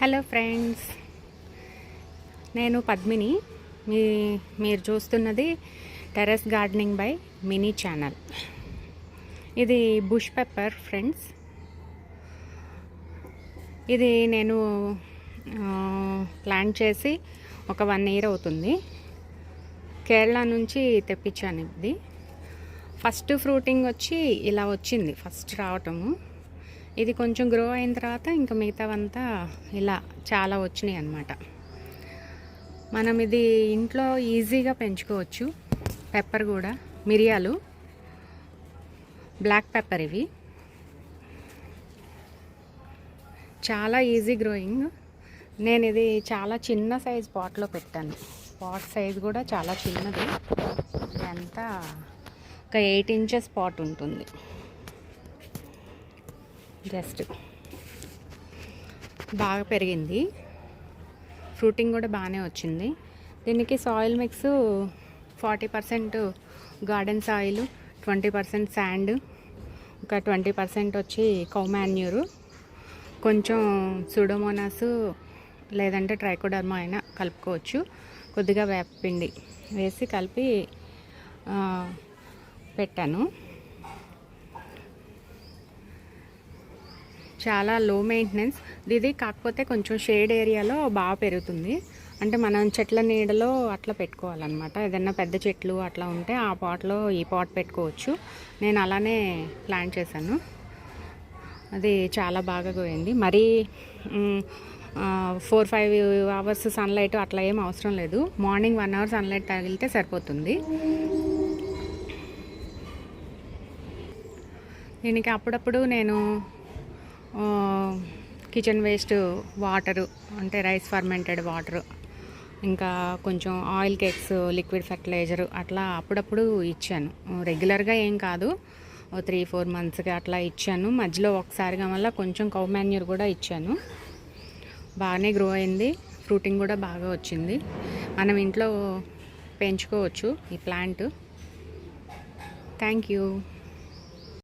Hello friends. నేను పద్మిని. మీ మీరు చూస్తున్నది terrace gardening by mini channel. ఇది బుష్ పెప్పర్ ఫ్రెండ్స్. ఇది నేను ప్లాంట్ చేసి ఒక వన్ ఇయర్ అవుతుంది. కేరళ నుంచి తెప్పించాను ఇది. ఫస్ట్ ఫ్రూటింగ్ వచ్చి ఇలా వచ్చింది ఫస్ట్ రావటము. ఇది కొంచెం గ్రో అయిన తర్వాత ఇంకా మిగతావంతా ఇలా చాలా వచ్చినాయి అన్నమాట మనం ఇది ఇంట్లో ఈజీగా పెంచుకోవచ్చు. పెప్పర్ కూడా మిరియాలు బ్లాక్ పెప్పర్ ఇవి. చాలా ఈజీ గ్రోయింగ్ నేను ఇది చాలా చిన్న సైజ్ పాట్లో పెట్టాను. పాట్ సైజ్ కూడా చాలా చిన్నది. ఎంత ఒక ఎయిట్ ఇంచెస్ పాట్ ఉంటుంది. జస్ట్. బాగా పెరిగింది. ఫ్రూటింగ్ కూడా బాగానే వచ్చింది. దీనికి soil mix forty percent garden soil twenty percent sand ఒక ట్వంటీ పర్సెంట్ వచ్చి కౌ మాన్యూరు. కొంచెం సుడోమోనాస్ లేదంటే ట్రైకోడర్మా అయినా కలుపుకోవచ్చు. కొద్దిగా వేపపిండి వేసి కలిపి పెట్టాను. చాలా లో మెయింటెనెన్స్ ఇది కాకపోతే కొంచెం షేడ్ ఏరియాలో బాగా పెరుగుతుంది. అంటే మనం చెట్ల నీడలో అట్లా పెట్టుకోవాలన్నమాట. ఏదైనా పెద్ద చెట్లు అట్లా ఉంటే ఆ పాట్లో ఈ పాట్ పెట్టుకోవచ్చు. నేను అలానే ప్లాన్ చేశాను. అది చాలా బాగా పోయింది. మరీ ఫోర్ ఫైవ్ అవర్స్ సన్లైట్ అట్లా ఏం అవసరం లేదు. మార్నింగ్ వన్ అవర్ సన్లైట్ తగిలితే సరిపోతుంది. దీనికి అప్పుడప్పుడు నేను కిచెన్ వేస్ట్ వాటరు అంటే రైస్ ఫర్మెంటెడ్ వాటరు ఇంకా కొంచెం ఆయిల్ కేక్స్ లిక్విడ్ ఫర్టిలైజర్ అట్లా అప్పుడప్పుడు ఇచ్చాను. రెగ్యులర్గా ఏం కాదు ఓ త్రీ ఫోర్ మంత్స్కి అట్లా ఇచ్చాను. మధ్యలో ఒకసారిగా వల్ల కొంచెం కౌ మాన్యూర్ కూడా ఇచ్చాను. బాగానే గ్రో అయింది ఫ్రూటింగ్ కూడా బాగా వచ్చింది. మనం ఇంట్లో పెంచుకోవచ్చు ఈ ప్లాంట్ థ్యాంక్ యూ